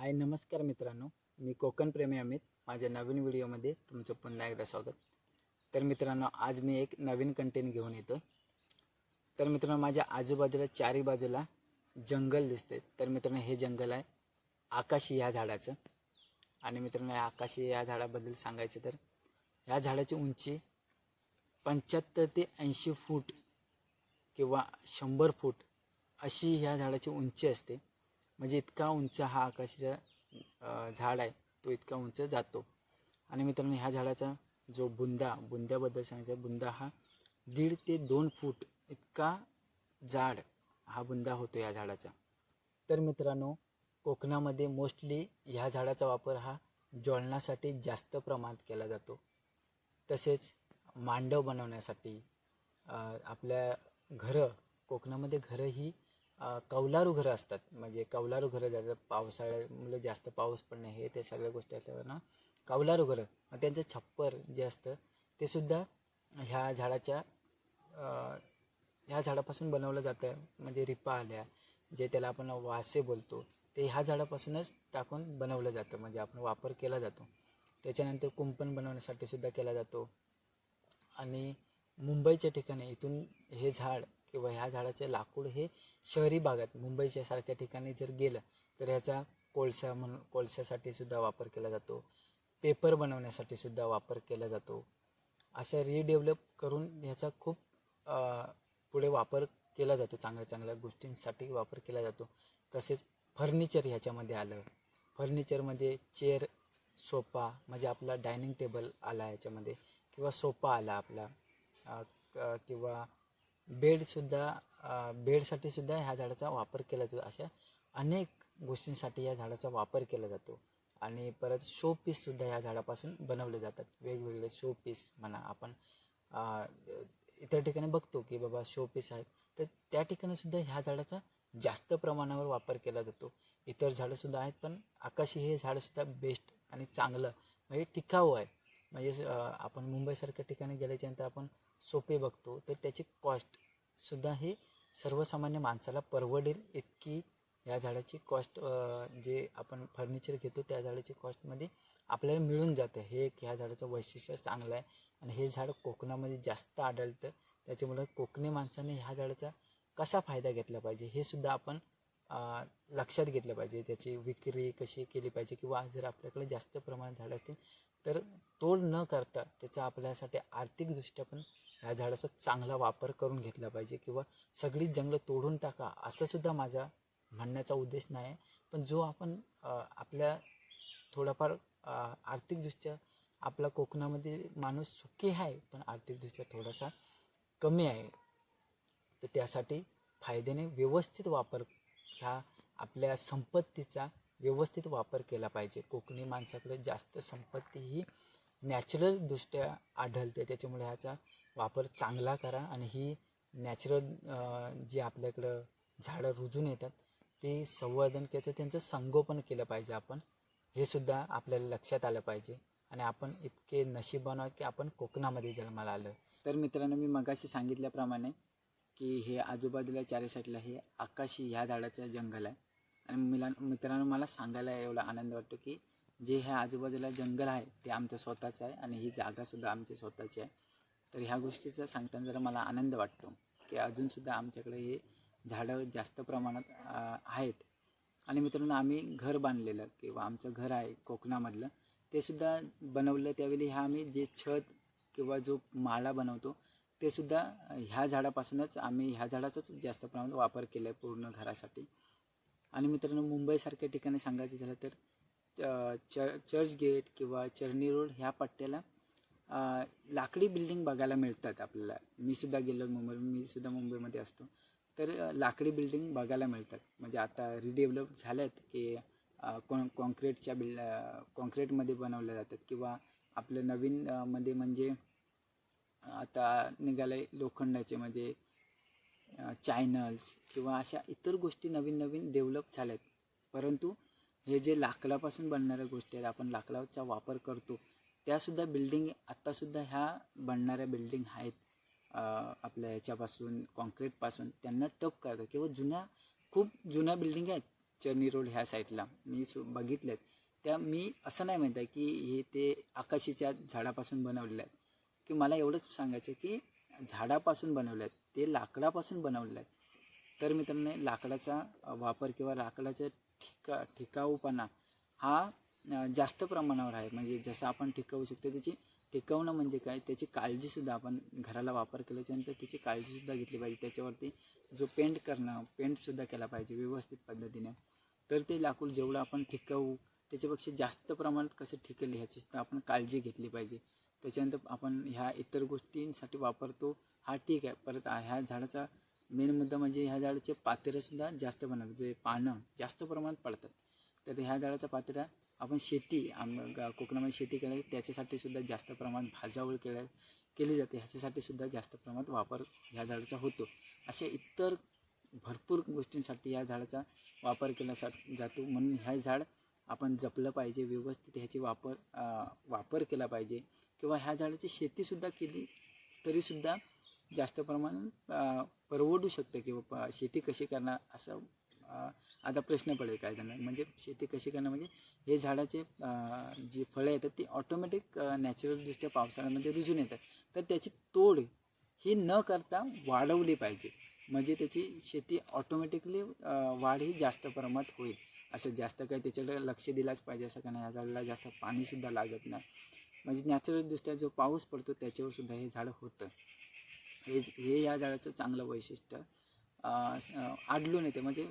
हाय नमस्कार मित्रांनो. मी कोकण प्रेमी अमित. माझ्या नवीन व्हिडिओमध्ये तुमचं पुन्हा एकदा स्वागत. तर मित्रांनो आज मी एक नवीन कंटेंट घेऊन येतो. तर मित्रांनो माझ्या आजूबाजूला चारी बाजूला जंगल दिसते तर मित्रांनो हे जंगल आहे आकाशी ह्या झाडाचं. आणि मित्रांनो या आकाशी या झाडाबद्दल सांगायचं तर ह्या झाडाची उंची पंच्याहत्तर ते ऐंशी फूट किंवा शंभर फूट अशी ह्या झाडाची उंची असते. म्हणजे इतका उंच हा आकाशाचा झाड आहे तो इतका उंच जातो. आणि मित्रांनो ह्या झाडाचा जो बुंदा बुंद्याबद्दल सांगायचा बुंदा हा दीड ते दोन फूट इतका जाड हा बुंदा होतो या झाडाचा. तर मित्रांनो कोकणामध्ये मोस्टली ह्या झाडाचा वापर हा ज्वलनासाठी जास्त प्रमाणात केला जातो. तसेच मांडव बनवण्यासाठी आपल्या घरं कोकणामध्ये घरं ही कौलारू घरं असतात. म्हणजे कौलारू घरं जातात पावसाळ्यामुळे जास्त पाऊस पडणे हे ते सगळ्या गोष्टी असल्यावर ना कौलारू घरं. मग त्यांचं छप्पर जे असतं ते सुद्धा ह्या झाडाच्या ह्या झाडापासून बनवलं जातं. म्हणजे रिपा आल्या जे त्याला आपण वासे बोलतो ते ह्या झाडापासूनच टाकून बनवलं जातं. म्हणजे आपण वापर केला जातो. त्याच्यानंतर कुंपण बनवण्यासाठी सुद्धा केला जातो. आणि मुंबईच्या ठिकाणी इथून हे झाड किंवा ह्या झाडाचे लाकूड हे शहरी भागात मुंबईच्या सारख्या ठिकाणी जर गेलं तर ह्याचा कोळसा म्हणून कोळशासाठी सुद्धा वापर केला जातो. पेपर बनवण्यासाठी सुद्धा वापर केला जातो. अशा रिडेव्हलप करून ह्याचा खूप पुढे वापर केला जातो. चांगल्या चांगल्या गोष्टींसाठी वापर केला जातो. तसेच फर्निचर ह्याच्यामध्ये आलं. फर्निचरमध्ये चेअर सोफा म्हणजे आपला डायनिंग टेबल आला ह्याच्यामध्ये. किंवा सोफा आला आपला. किंवा बेडसुद्धा बेडसाठीसुद्धा बेडसाठी सुद्धा ह्या झाडाचा वापर केला जातो. अशा अनेक गोष्टींसाठी या झाडाचा वापर केला जातो. आणि परत शो पीससुद्धा ह्या झाडापासून बनवले जातात. वेगवेगळे शो पीस म्हणा आपण इतर ठिकाणी बघतो की बाबा शो पीस आहेत. तर त्या ठिकाणीसुद्धा ह्या झाडाचा जास्त प्रमाणावर वापर केला जातो. इतर झाडंसुद्धा आहेत पण आकाशी हे झाडंसुद्धा बेस्ट आणि चांगलं म्हणजे टिकाऊ आहे. म्हणजे आपण मुंबईसारख्या ठिकाणी गेल्याच्यानंतर आपण सोपे बघतो तर त्याची कॉस्टसुद्धा ही सर्वसामान्य माणसाला परवडेल इतकी. या झाडाची कॉस्ट जे आपण फर्निचर घेतो त्या झाडाची कॉस्टमध्ये आपल्याला मिळून जातं. हे एक ह्या झाडाचं वैशिष्ट्य चांगलं आहे. आणि हे झाड कोकणामध्ये जास्त आढळतं. त्याच्यामुळं कोकणी माणसाने ह्या झाडाचा कसा फायदा घेतला पाहिजे हे सुद्धा आपण लक्षात घेतलं पाहिजे त्याची विक्री कशी केली पाहिजे किंवा जर आपल्याकडे जास्त प्रमाणात झाडं असतील तर तोड न करता त्याचा आपल्यासाठी आर्थिकदृष्ट्या पण ह्या झाडाचा चांगला वापर करून घेतला पाहिजे किंवा सगळी जंगलं तोडून टाका असंसुद्धा माझा म्हणण्याचा उद्देश नाही. आहे पण जो आपण आपल्या थोडाफार आर्थिकदृष्ट्या आपला कोकणामध्ये माणूस सुखी आहे पण आर्थिकदृष्ट्या थोडासा कमी आहे तर त्यासाठी फायद्याने व्यवस्थित वापर ह्या आपल्या संपत्तीचा व्यवस्थित वापर केला पाहिजे. कोकणी माणसाकडे जास्त संपत्ती ही नॅचरलदृष्ट्या आढळते. त्याच्यामुळे ह्याचा वापर चांगला करा आणि ही नॅचरल जी आपल्याकडं झाडं रुजून येतात ते संवर्धन केलं त्यांचं संगोपन केलं पाहिजे आपण. हे सुद्धा आपल्याला लक्षात आलं पाहिजे. आणि आपण इतके नशीब आहोत की आपण कोकणामध्ये जन्माला आलं तर मित्रांनो मी मगाशी सांगितल्याप्रमाणे की हे आजूबाजूला चारी साईडला हे आकाशी ह्या झाडाचं जंगल आहे. आणि मिला मित्रांनो मला सांगायला एवढा आनंद वाटतो की जे ह्या आजूबाजूला जंगल आहे ते आमचं स्वतःचं आहे आणि ही जागासुद्धा आमची स्वतःची आहे. तर ह्या गोष्टीचं सांगताना जरा मला आनंद वाटतो की अजूनसुद्धा आमच्याकडे हे झाडं जास्त प्रमाणात आहेत. आणि मित्रांनो आम्ही घर बांधलेलं किंवा आमचं घर आहे कोकणामधलं ते सुद्धा बनवलं त्यावेळी ह्या आम्ही जे छत किंवा जो माळा बनवतो ते सुद्धा ह्या झाडापासूनच आम्ही ह्या झाडाचाच जास्त प्रमाणात वापर केला आहे पूर्ण घरासाठी. आणि मित्रांनो मुंबईसारख्या ठिकाणी सांगायचं झालं तर च चर्च गेट किंवा चर्नी रोड ह्या पट्ट्याला लाकडी बिल्डिंग बघायला मिळतात आपल्याला. मी सुद्धा गेलो मुंबई मी सुद्धा मुंबईमध्ये असतो. तर लाकडी बिल्डिंग बघायला मिळतात. म्हणजे आता रिडेव्हलप झाल्यात की कॉन कॉन्क्रीटच्या बिल कॉन्क्रीटमध्ये बनवल्या जातात किंवा आपलं नवीन मध्ये म्हणजे आता निघाले लोखंडाचे म्हणजे चॅनल्स किंवा अशा इतर गोष्टी नवीन नवीन डेव्हलप झाल्यात. परंतु हे जे लाकडापासून बनणाऱ्या गोष्टी आहेत आपण लाकडाचा वापर करतो त्यासुद्धा बिल्डिंग आत्तासुद्धा ह्या बनणाऱ्या बिल्डिंग आहेत. आपल्या ह्याच्यापासून कॉन्क्रीटपासून त्यांना टप करतात. किंवा जुन्या खूप जुन्या बिल्डिंग आहेत चर्नी रोड ह्या साईडला मी सु बघितल्यात. त्या मी असं नाही म्हणत आहे की हे ते आकाशीच्या झाडापासून बनवलेलं आहे की मला एवढंच सांगायचं की झाडापासून बनवले आहेत ते लाकडापासून बनवलेलं आहे. तर मित्रांनो लाकडाचा वापर किंवा लाकडाचा ठिका ठिकाऊपणा हा जास्त प्रमाणावर आहे. म्हणजे जसं आपण टिकवू शकतो त्याची टिकवणं म्हणजे काय? त्याची काळजीसुद्धा आपण घराला वापर केल्याच्यानंतर त्याची काळजीसुद्धा घेतली पाहिजे. त्याच्यावरती जो पेंट करणं पेंटसुद्धा केला पाहिजे व्यवस्थित पद्धतीने. तर ते लाकूड जेवढं आपण टिकवू त्याच्यापेक्षा जास्त प्रमाणात कसं टिकेल ह्याचीसुद्धा आपण काळजी घेतली पाहिजे. त्याच्यानंतर आपण ह्या इतर गोष्टींसाठी वापरतो. हा ठीक आहे. परत ह्या झाडाचा मेन मुद्दा म्हणजे ह्या झाडाचे पातेरंसुद्धा जास्त बनवतात जे पानं जास्त प्रमाणात पडतात. तर ह्या झाडाचा पातेरा आपण शेती आम गा- कोकणामध्ये शेती केली त्याच्यासाठी सुद्धा जास्त प्रमाणात भाजावळ केल्या केली जाते. ह्याच्यासाठी सुद्धा जास्त प्रमाणात वापर ह्या झाडाचा होतो. अशा इतर भरपूर गोष्टींसाठी ह्या झाडाचा वापर केला जा जातो. म्हणून ह्या झाड आपण जपलं पाहिजे व्यवस्थित ह्याची वापर वापर केला पाहिजे. किंवा ह्या झाडाची शेतीसुद्धा केली तरीसुद्धा जास्त प्रमाणात परवडू शकतं किंवा प- शेती कशी करणार असं आता प्रश्न पडेल काय जणांना. म्हणजे शेती कशी करणं म्हणजे हे झाडाचे जी फळं येतात ती ऑटोमॅटिक नॅचरलदृष्ट्या पावसाळ्यामध्ये रुजून येतात. तर त्याची तोड ही न करता वाढवली पाहिजे. म्हणजे त्याची शेती ऑटोमॅटिकली वाढ ही जास्त प्रमाणात होईल. असं जास्त काही त्याच्याकडे लक्ष दिलाच पाहिजे असं का नाही झाडाला जास्त पाणीसुद्धा लागत नाही. म्हणजे नॅचरलदृष्ट्या जो पाऊस पडतो त्याच्यावर सुद्धा हे झाड होतं. हे हे या झाडाचं चांगलं वैशिष्ट्य आढळून येते. म्हणजे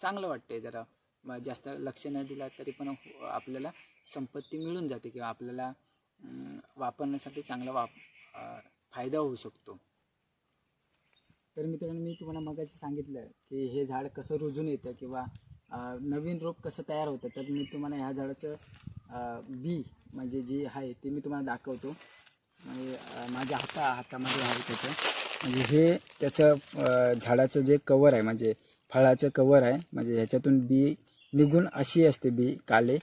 चांगलं वाटते जरा. जास्त लक्ष न दिला तरी पण हो, आपल्याला संपत्ती मिळून जाते किंवा आपल्याला वापरण्यासाठी चांगला वाप फायदा होऊ शकतो. तर मित्रांनो मी तुम्हाला मगाशी सांगितलं की हे झाड कसं रुजून येतं किंवा नवीन रोप कसं तयार होतं. तर मी तुम्हाला ह्या झाडाचं बी म्हणजे जी आहे ते मी तुम्हाला दाखवतो. म्हणजे माझ्या हाता हातामध्ये आहे त्याचं. म्हणजे हे त्याचं झाडाचं जे कवर आहे म्हणजे फळाचं कवर आहे म्हणजे ह्याच्यातून बी निघून अशी असते बी काले.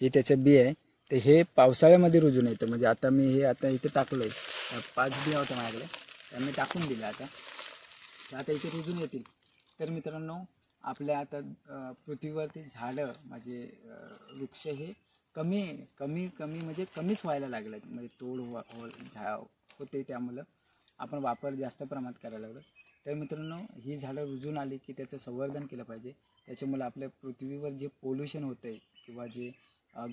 हे त्याचं बी आहे. तर हे पावसाळ्यामध्ये रुजून येतं. म्हणजे आता मी हे आता इथे टाकलो आहे पाच बिया होत्या माझ्याकडे. त्यांनी टाकून दिलं आता. तर आता इथे रुजून येतील. तर मित्रांनो आपल्या आता पृथ्वीवरती झाडं म्हणजे वृक्ष हे कमी कमी कमी म्हणजे कमीच व्हायला लागलं म्हणजे तोड हो हो- झा होते त्यामुळं आपण वापर जास्त प्रमाणात करायला लागलो. तर मित्रांनो ही झाडं रुजून आली की त्याचं संवर्धन केलं पाहिजे. त्याच्यामुळं आपल्या पृथ्वीवर जे पोल्युशन होतं आहे किंवा जे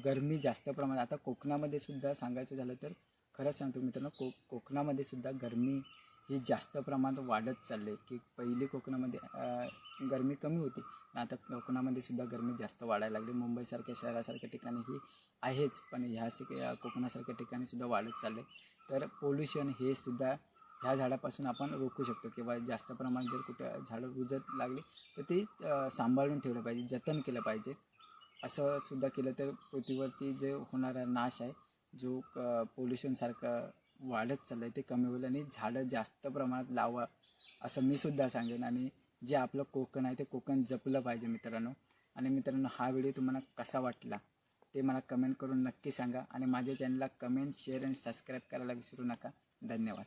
गरमी जास्त प्रमाणात आता कोकणामध्ये सुद्धा सांगायचं झालं तर खरंच सांगतो मित्रांनो को कोकणामध्ये सुद्धा गरमी हे जास्त प्रमाणात वाढत चालले की पहिली कोकणामध्ये गरमी कमी होती. आता कोकणामध्ये सुद्धा गरमी जास्त वाढायला लागली. मुंबईसारख्या शहरासारख्या ठिकाणी ही आहेच पण ह्या सगळ्या कोकणासारख्या ठिकाणी सुद्धा वाढत चालले तर पोल्युशन हे सुद्धा ह्या झाडापासून आपण रोखू शकतो किंवा जास्त प्रमाणात जर कुठे झाडं रुजत लागली तर ते सांभाळून ठेवलं पाहिजे जतन केलं पाहिजे. असं सुद्धा केलं तर पृथ्वीवरती जे होणारा नाश आहे जो पोल्युशनसारखा वाढत चाललं आहे ते कमी होईल आणि झाडं जास्त प्रमाणात लावा असं मी सुद्धा सांगेन. आणि जे आपलं कोकण आहे ते कोकण जपलं पाहिजे मित्रांनो. आणि मित्रांनो हा व्हिडिओ तुम्हाला कसा वाटला ते मला कमेंट करून नक्की सांगा. आणि माझ्या चॅनलला कमेंट शेअर आणि सबस्क्राईब करायला विसरू नका. धन्यवाद.